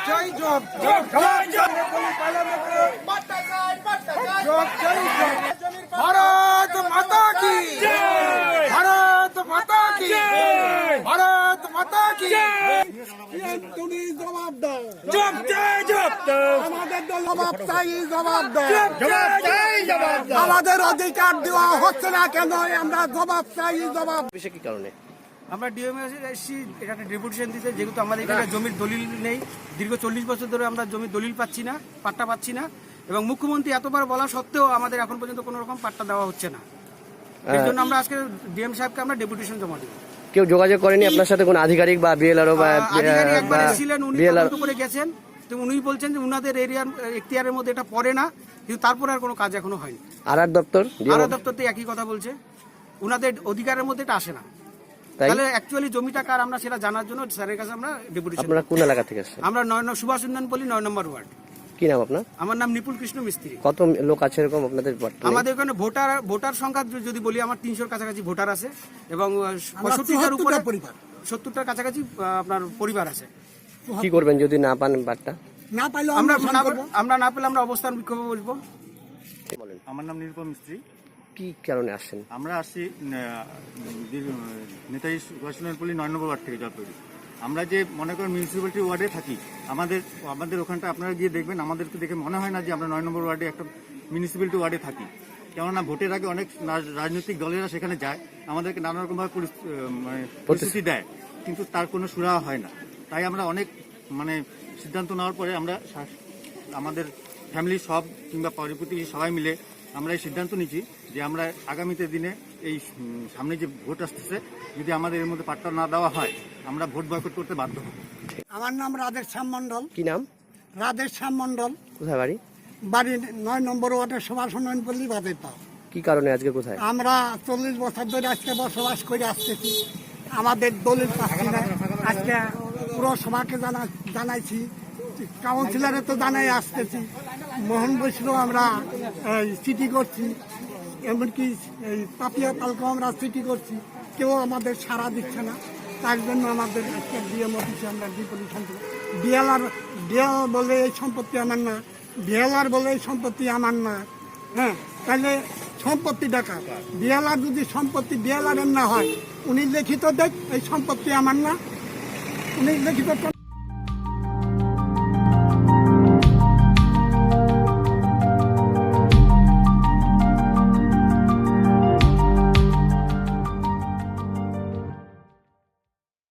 চাই job job job job চাই ভারত মাতা কি? ভারত মাতা কি? ভারত মাতা কি? তুমি জবাব দাও। জব চাই জব আমাদের তো জবাব চাই জবাব দাও। জবাব চাই জবাব দাও আমাদের অধিকার দেওয়া হচ্ছে না কেন? আমরা জবাব চাই জবাব বিষয় কি কারণে। আমরা ডিএমএ এসেছি এখানে ডেপুটেশন দিতে যেহেতু আমাদের এখানে জমির দলিল নেই দীর্ঘ চল্লিশ বছর ধরে আমরা জমির দলিল পাচ্ছি না পাট্টা পাচ্ছি না এবং মুখ্যমন্ত্রী এতবার বলা সত্ত্বেও আমাদের এখন পর্যন্ত কোনো রকম পাট্টা দেওয়া হচ্ছে না। এর জন্য আমরা আজকে ডিএম সাহেবকে আমরা ডেপুটেশন জমা দিব। কেউ যোগাযোগ করেনি আপনার সাথে কোনো আধিকারিক বা বিএলআরও বা আধিকারিক একবার এসেছিলেন উনি করে গেছেন। তো উনি বলছেন যে উনাদের এরিয়ার এখতিয়ারের মধ্যে এটা পড়ে না কিন্তু তারপরে আর কোনো কাজ এখনও হয়নি। আর আর দপ্তর আরও দপ্তর তো একই কথা বলছে। উনাদের অধিকারের মধ্যে এটা আসে না। তাহলে অ্যাকচুয়ালি জমিটা কার আমরা সেটা জানার জন্য স্যারের কাছে আমরা ডেপুটেশন আপনারা কোন এলাকা থেকে আসছেন? আমরা নয় সুভাষ উন্নয়ন পল্লী নয় নম্বর ওয়ার্ড। কি নাম আপনার? আমার নাম নিপুল কৃষ্ণ মিস্ত্রি। কত লোক আছে এরকম আপনাদের আমাদের ওখানে ভোটার ভোটার সংখ্যা যদি বলি আমার তিনশোর কাছাকাছি ভোটার আছে এবং পঁয়ষট্টিটার উপরে পরিবার। সত্তরটার কাছাকাছি আপনার পরিবার আছে। কি করবেন যদি না পান বার্তা না পাইলে আমরা আমরা না পেলে আমরা অবস্থান বিক্ষোভ বলব আমার নাম নিরুপম মিস্ত্রি। কি কারণে আসছেন? আমরা আসছি নেতাজি সুভাষচন্দ্রপল্লী নয় নম্বর ওয়ার্ড থেকে জলপাইগুড়ি। আমরা যে, মনে করেন মিউনিসিপ্যালিটি ওয়ার্ডে থাকি, আমাদের আমাদের ওখানটা আপনারা গিয়ে দেখবেন, আমাদেরকে দেখে মনে হয় না যে আমরা নয় নম্বর ওয়ার্ডে একটা মিউনিসিপ্যালিটি ওয়ার্ডে থাকি। কেননা ভোটের আগে অনেক রাজনৈতিক দলেরা সেখানে যায়, আমাদেরকে নানা রকমভাবে মানে প্রস্তুতি দেয়, কিন্তু তার কোনো সুরা হয় না। তাই আমরা অনেক মানে সিদ্ধান্ত নেওয়ার পরে আমরা আমাদের ফ্যামিলির সব কিংবা পরিপতি সবাই মিলে আমরা এই সিদ্ধান্ত নিচ্ছি যে আমরা আগামীতে দিনে এই সামনে যে ভোট আসতেছে যদি আমাদের এর মধ্যে পাট্টা না দেওয়া হয় আমরা ভোট বয়কট করতে বাধ্য হব। আমার নাম রাধের শ্যাম মন্ডল কি নাম? রাধের শ্যাম মন্ডল কোথায় বাড়ি? বাড়ি নয় নম্বর ওয়ার্ডের সভা উন্নয়ন পল্লী বাদের পাও কি কারণে আজকে কোথায়? আমরা চল্লিশ বছর ধরে আজকে বসবাস করে আসতেছি। আমাদের দলিল পাচ্ছি না। আজকে পুরসভাকে জানা জানাইছি। কাউন্সিলরে তো জানাই আসতেছি। মোহন বৈষ্ণব আমরা চিঠি করছি। এমনকি এই পাপিয়া পালকেও আমরা চিঠি করছি। কেউ আমাদের সাড়া দিচ্ছে না। তার জন্য আমাদের আজকে ডিএম অফিসে আমরা ডিপোজিশন ডিএলআর, ডিএল বলে এই সম্পত্তি আমার না। ডিএলআর বলে এই সম্পত্তি আমার না। হ্যাঁ তাহলে সম্পত্তি টাকা ডিএলআর যদি সম্পত্তি ডিএলআর না হয়, উনি লিখিত দেখ, এই সম্পত্তি আমার না। উনি লিখিত